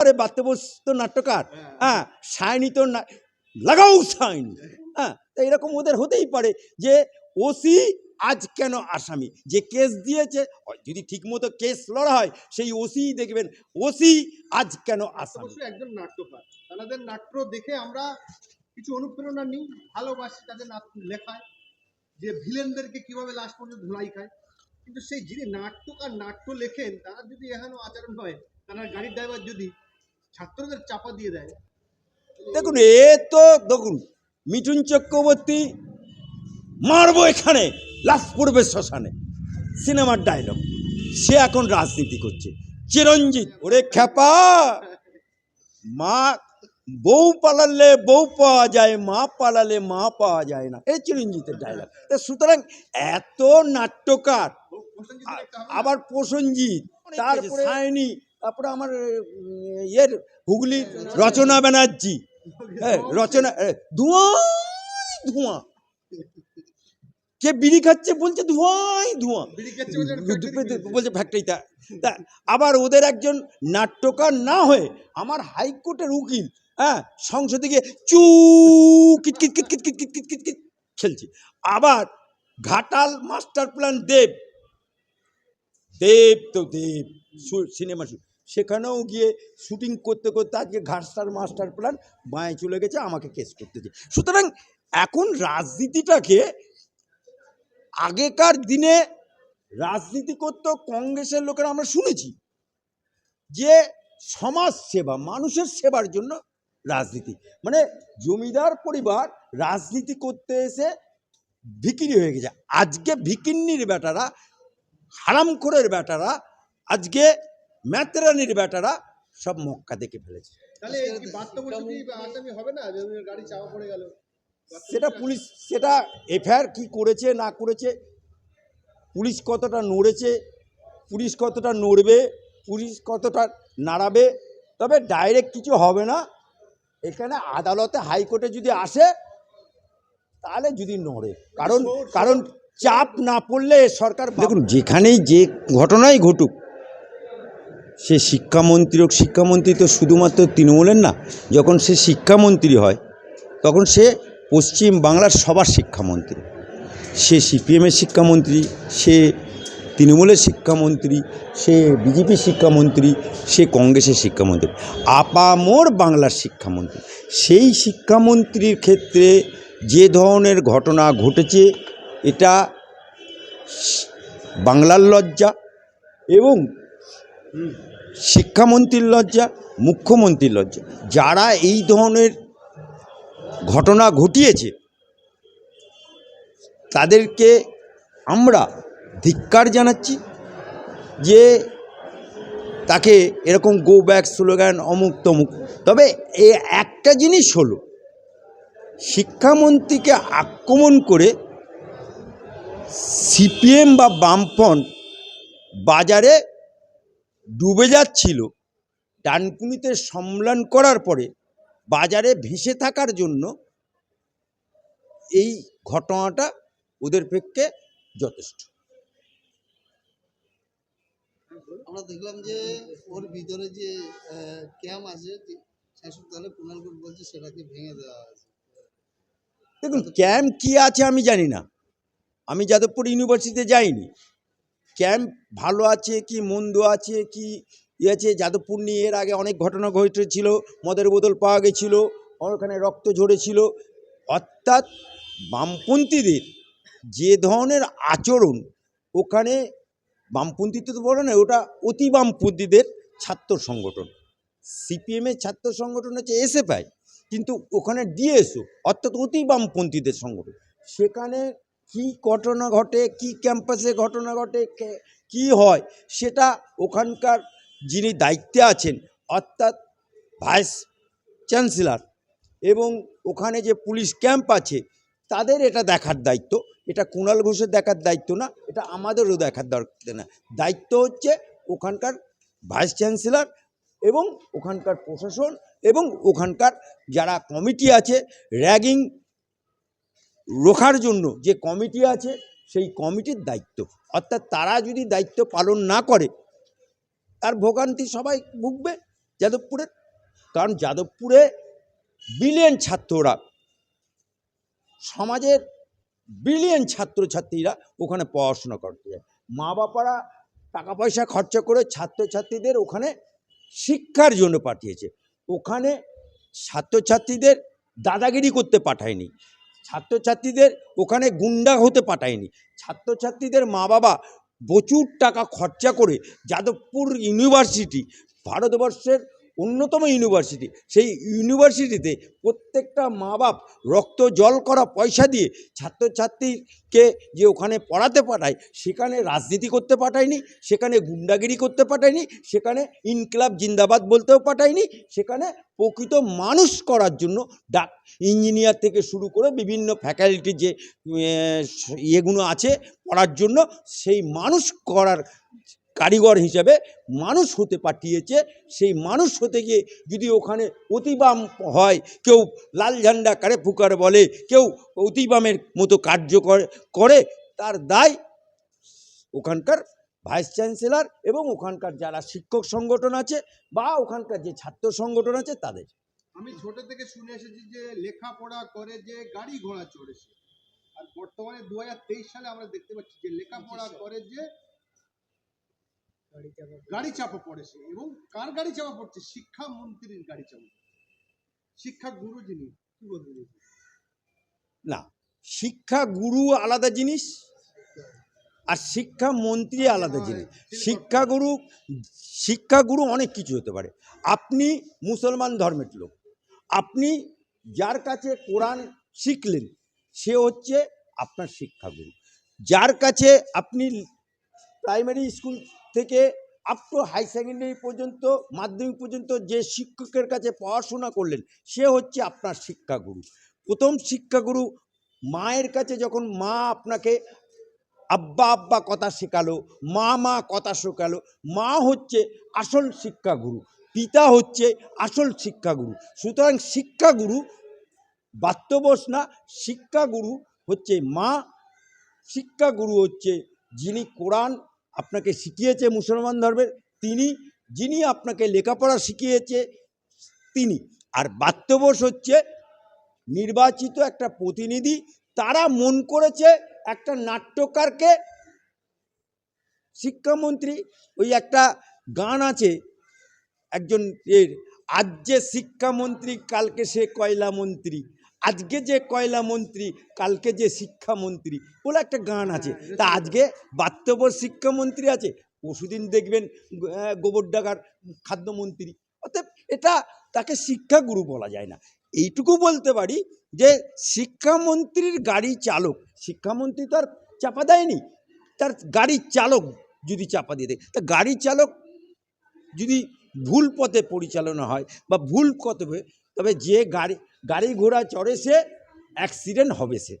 আরে বাত্যবস্ত নাট্যকার। হ্যাঁ সায়নি তো লাগাও সায়নি। হ্যাঁ তো এরকম ওদের হতেই পারে যে ওসি আজ কেন আসামি? যে কেস দিয়েছে যদি ঠিকমতো কেস লড়া হয়, সেই ওসি দেখবেন। ওসি আজ কেন আসামি? একজন নাট্যকার। তাদের নাট্য দেখে আমরা কিছু অনুপ্রেরণা নিই, ভালোবাসি তাদের নাট- লেখায়, যে ভিলেনদেরকে কীভাবে লাস্ট পর্যন্ত ধুলাই খায়। কিন্তু সেই যিনি নাট্যকার নাট্য লেখেন, তারা যদি এখনও আচরণ হয়, তারা গাড়ির ড্রাইভার যদি ছাত্রদের চাপা দিয়ে দেয়। দেখুন এ তো দেখুন মিঠুন চক্রবর্তী মারবো এখানে লাশ পড়বে শ্মশানে। সিনেমার ডায়লগ সে এখন রাজনীতি করছে। চিরঞ্জিত ওরে খ্যাপা! মা বউ পালালে বউ পাওয়া যায় মা পালালে মা পাওয়া যায় না। এই চিরঞ্জিতের ডায়লগ তা সুতরাং এত নাট্যকার? আবার প্রসঞ্জিৎ তারপরে সায়নি তারপরে আমার ইয়ের হুগলির রচনা ব্যানার্জি। হ্যাঁ রচনা এ, ধোঁয়াই ধোঁয়া। কে বিড়ি খাচ্ছে বলছে ধোঁয়াই ধোঁয়া। বলছে ফ্যাক্টরিটা তা। আবার ওদের একজন নাট্যকার না হয়ে আমার হাইকোর্টের উকিল হ্যাঁ সংসদে গিয়ে চু কিট কিট কিট কিট কিট কিট কিট কিট কিট খেলছে। আবার ঘাটাল মাস্টার প্ল্যান দেব। দেব তো দেব সিনেমা সেখানেও গিয়ে শুটিং করতে করতে আজকে ঘাটস্টার মাস্টার প্ল্যান বাঁয়ে চলে গেছে, আমাকে কেস করতেছে সুতরাং এখন রাজনীতিটাকে আগেকার দিনে রাজনীতি করত কংগ্রেসের লোকেরা, আমরা শুনেছি যে সমাজ সেবা, মানুষের সেবার জন্য রাজনীতি। মানে জমিদার পরিবার রাজনীতি করতে এসে ভিকিরি হয়ে গেছে। আজকে ভিকিন্নির বেটারা, হারামখোরের বেটারা, আজকে ম্যাতরানির বেটারা সব মক্কা দেখে ফেলেছে। তাহলে এই কি বাস্তবসতী আসামি হবে না যে গাড়ি চাপা পড়ে গেল? সেটা পুলিশ সেটা এফআইআর কি করেছে না করেছে পুলিশ কতটা নড়েছে পুলিশ কতটা নড়বে পুলিশ কতটা নাড়াবে তবে ডাইরেক্ট কিছু হবে না। এখানে আদালতে হাইকোর্টে যদি আসে তাহলে যদি নড়ে। কারণ কারণ চাপ না পড়লে সরকার দেখুন যেখানেই যে ঘটনাই ঘটুক সে শিক্ষামন্ত্রী হোক, শিক্ষামন্ত্রী তো শুধুমাত্র তৃণমূলের না, যখন সে শিক্ষামন্ত্রী হয়, তখন সে পশ্চিম বাংলার সবার শিক্ষামন্ত্রী। সে সিপিএমের শিক্ষামন্ত্রী, সে তৃণমূলের শিক্ষামন্ত্রী, সে বিজেপির শিক্ষামন্ত্রী, সে কংগ্রেসের শিক্ষামন্ত্রী, আপামোর বাংলার শিক্ষামন্ত্রী। সেই শিক্ষামন্ত্রীর ক্ষেত্রে যে ধরনের ঘটনা ঘটেছে, এটা বাংলার লজ্জা এবং শিক্ষামন্ত্রীর লজ্জা, মুখ্যমন্ত্রীর লজ্জা। যারা এই ধরনের ঘটনা ঘটিয়েছে, তাদেরকে আমরা ধিক্কার জানাচ্ছি যে তাকে এরকম গো ব্যাক স্লোগান অমুক তমুক। তবে এ একটা জিনিস হলো, শিক্ষামন্ত্রীকে আক্রমণ করে সিপিএম বা বামফ্রন্ট বাজারে ডুবে যাচ্ছিল। ডানকুনিতে সম্মেলন করার পরে বাজারে ভেসে থাকার জন্য এই ঘটনাটা ওদের পক্ষে যথেষ্ট। আমরা দেখলাম যে ওর ভিতরে যে ক্যাম্প আছে শাসক দলে কুণাল বলছে সেটাকে ভেঙে দেওয়া হয়েছে। দেখুন ক্যাম্প কী আছে আমি জানি না। আমি যাদবপুর ইউনিভার্সিটিতে যাইনি। ক্যাম্প ভালো আছে কি মন্দ আছে, কি ইয়ে আছে? যাদবপুর নিয়ে এর আগে অনেক ঘটনা ঘটেছিল, মদের বোতল পাওয়া গেছিল, ওখানে রক্ত ঝরেছিল। অর্থাৎ বামপন্থীদের যে ধরনের আচরণ, ওখানে বামপন্থী তো বলে না, ওটা অতি বামপন্থীদের ছাত্র সংগঠন। সিপিএমের ছাত্র সংগঠন হচ্ছে এসএফআই, কিন্তু ওখানে ডিএসও, অর্থাৎ অতি বামপন্থীদের সংগঠন। সেখানে কি ঘটনা ঘটে, কি ক্যাম্পাসে ঘটনা ঘটে, কে- হয়, সেটা ওখানকার যিনি দায়িত্বে আছেন, অর্থাৎ ভাইস চ্যান্সেলর এবং ওখানে যে পুলিশ ক্যাম্প আছে, তাদের এটা দেখার দায়িত্ব। এটা কুণাল ঘোষের দেখার দায়িত্ব না, এটা আমাদেরও দেখার দরকার না, দায়িত্ব হচ্ছে ওখানকার ভাইস চ্যান্সেলর এবং ওখানকার প্রশাসন এবং ওখানকার যারা কমিটি আছে, র্যাগিং রোখার জন্য যে কমিটি আছে, সেই কমিটির দায়িত্ব। অর্থাৎ তারা যদি দায়িত্ব পালন না করে, তার ভোগান্তি সবাই ভুগবে যাদবপুরে কারণ যাদবপুরে বিলিয়ন ছাত্ররা, সমাজের বিলিয়ন ছাত্রছাত্রীরা ওখানে পড়াশোনা করতে যায়। মা বাবারা টাকা পয়সা খরচা করে ছাত্রছাত্রীদের ওখানে শিক্ষার জন্য পাঠিয়েছে। ওখানে ছাত্রছাত্রীদের দাদাগিরি করতে পাঠায়নি। ছাত্রছাত্রীদের ওখানে গুন্ডা হতে পাঠায়নি। ছাত্রছাত্রীদের মা বাবা প্রচুর টাকা খরচা করে যাদবপুর ইউনিভার্সিটি ভারতবর্ষের অন্যতম ইউনিভার্সিটি। সেই ইউনিভার্সিটিতে প্রত্যেকটা মা বাপ রক্ত, জল, করা পয়সা দিয়ে ছাত্রছাত্রীকে যে ওখানে পড়াতে পাঠায়, সেখানে রাজনীতি করতে পাঠায়নি, সেখানে গুন্ডাগিরি করতে পাঠায়নি, সেখানে ইনকলাব জিন্দাবাদ বলতেও পাঠায়নি, সেখানে প্রকৃত মানুষ করার জন্য ডাক ইঞ্জিনিয়ার থেকে শুরু করে বিভিন্ন ফ্যাকাল্টি যে ইয়েগুলো আছে, পড়ার জন্য সেই মানুষ করার কারিগর হিসেবে মানুষ হতে পাঠিয়েছে। সেই মানুষ হতে গিয়ে যদি ওখানে অতিবাম হয় কেউ লাল ঝান্ডা কারে ফুকার বলে কেউ অতিবামের মতো কার্য করে করে তার দায় ওখানকার ভাইস চ্যান্সেলর এবং ওখানকার যারা শিক্ষক সংগঠন আছে বা ওখানকার যে ছাত্র সংগঠন আছে তাদের। আমি ছোট থেকে শুনে এসেছি যে লেখাপড়া করে যে গাড়ি ঘোড়া চড়েছে। আর বর্তমানে দু হাজার তেইশ সালে আমরা দেখতে পাচ্ছি যে লেখাপড়া করে যে গাড়ি চাপা পড়েছে। এবং কার গাড়ি চাপা পড়ছে? শিক্ষা মন্ত্রীর গাড়ি চাপা শিক্ষা গুরু যিনি কি না শিক্ষা গুরু আলাদা জিনিস আর শিক্ষা মন্ত্রী আলাদা জিনিস। শিক্ষাগুরু শিক্ষাগুরু অনেক কিছু হতে পারে। আপনি মুসলমান ধর্মের লোক। আপনি যার কাছে কোরআন শিখলেন সে হচ্ছে আপনার শিক্ষাগুরু যার কাছে আপনি প্রাইমারি স্কুল থেকে আপ টু হাই সেকেন্ডারি পর্যন্ত, মাধ্যমিক পর্যন্ত যে শিক্ষকের কাছে পড়াশোনা করলেন, সে হচ্ছে আপনার শিক্ষাগুরু। প্রথম শিক্ষাগুরু মায়ের কাছে যখন মা আপনাকে আব্বা আব্বা কথা শেখালো, মা মা কথা শেখালো, মা হচ্ছে আসল শিক্ষাগুরু, পিতা হচ্ছে আসল শিক্ষাগুরু। সুতরাং শিক্ষাগুরু বাত্যবস না, শিক্ষাগুরু হচ্ছে মা, শিক্ষাগুরু হচ্ছে যিনি কোরআন আপনাকে শিখিয়েছে মুসলমান ধর্মের, তিনি, যিনি আপনাকে লেখাপড়া শিখিয়েছে, তিনি। আর বাত্যবস হচ্ছে নির্বাচিত একটা প্রতিনিধি, তারা মন করেছে একটা নাট্যকারকে, শিক্ষামন্ত্রী, ওই একটা গান আছে, একজন এর, আজ যে শিক্ষামন্ত্রী, কালকে সে কয়লা মন্ত্রী আজকে যে কয়লা মন্ত্রী কালকে যে শিক্ষামন্ত্রী বলে একটা গান আছে। তা আজকে বাস্তব শিক্ষামন্ত্রী আছে পরশুদিন দেখবেন আহ, গোবরডাঙ্গার খাদ্যমন্ত্রী অতএব এটা তাকে শিক্ষাগুরু বলা যায় না। এইটুকু বলতে পারি যে শিক্ষামন্ত্রীর গাড়ি চালক শিক্ষামন্ত্রী তো আর চাপা দেয়নি তার গাড়ির চালক যদি চাপা দিয়ে দেয় তা গাড়ি চালক যদি ভুল পথে পরিচালনা হয় বা ভুল পথে তবে যে গাড়ি গাড়ি ঘোড়া চড়ে সে অ্যাক্সিডেন্ট হবে সে।